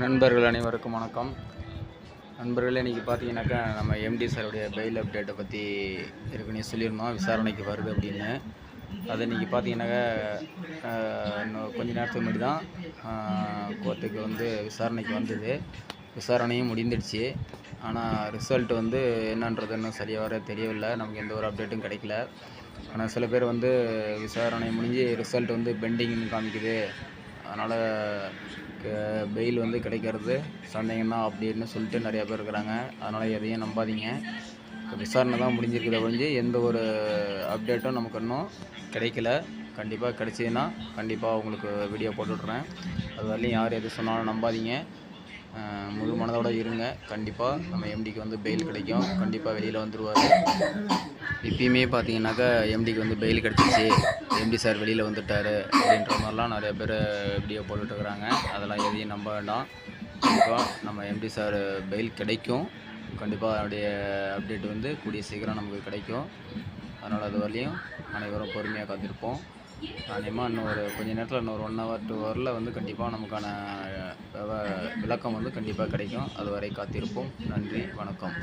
நண்பர்கள் அனைவருக்கும் வணக்கம். நண்பர்களே இன்றைக்கி பார்த்தீங்கன்னாக்கா நம்ம எம்டி சாருடைய பெயில் அப்டேட்டை பற்றி இருக்குன்னு சொல்லியிருந்தோம். விசாரணைக்கு வருது அப்படின்னு. அது இன்றைக்கி பார்த்தீங்கன்னாக்கா இன்னும் கொஞ்ச நேரத்துக்கு முன்னாடி தான் கோர்ட்டுக்கு வந்து விசாரணைக்கு வந்தது. விசாரணையும் முடிந்துடுச்சு. ஆனால் ரிசல்ட் வந்து என்னன்றது இன்னும் சரியாக வர தெரியவில்லை. நமக்கு எந்த ஒரு அப்டேட்டும் கிடைக்கல. ஆனால் சில பேர் வந்து விசாரணை முடிஞ்சு ரிசல்ட் வந்து பெண்டிங்னு காமிக்குது. அதனால் பெயில் வந்து கிடைக்கிறது. சந்தேகம் தான் அப்படின்னு சொல்லிட்டு நிறையா பேர் இருக்கிறாங்க. அதனால் எதையும் நம்பாதீங்க. விசாரணை தான் முடிஞ்சிருக்கிற ஒழிஞ்சு எந்த ஒரு அப்டேட்டும் நமக்கு இன்னும் கிடைக்கல. கண்டிப்பாக கிடைச்சதுன்னா கண்டிப்பாக உங்களுக்கு வீடியோ போட்டுவிட்றேன் அது வரலையும் யார் எது சொன்னாலும் நம்பாதீங்க. முழு மனதோட இருங்க. கண்டிப்பாக நம்ம எம்டிக்கு வந்து பெயில் கிடைக்கும். கண்டிப்பாக வெளியில் வந்துடுவார் இப்பயுமே பார்த்தீங்கன்னாக்கா எம்டிக்கு வந்து பெயில் கிடச்சிச்சு. எம்டி சார் வெளியில் வந்துட்டார் அப்படின்ற மாதிரிலாம் நிறைய பேர் வீடியோ போட்டுட்ருக்குறாங்க அதெல்லாம் எதையும் நம்ப வேண்டாம். கண்டிப்பாக நம்ம எம்டி சார் பெயில் கிடைக்கும். கண்டிப்பாக அவருடைய அப்டேட் வந்து கூடிய சீக்கிரம் நமக்கு கிடைக்கும். அதனால் அது வரலையும் அனைவரும் பொறுமையாக காத்திருப்போம். அதிகமாக இன்னும் ஒரு கொஞ்ச நேரத்தில் இன்னொரு ஒன் ஹவர் டூ ஹவரில் வந்து கண்டிப்பாக நமக்கான விளக்கம் வந்து கண்டிப்பாக கிடைக்கும். அதுவரை காத்திருப்போம். நன்றி வணக்கம்.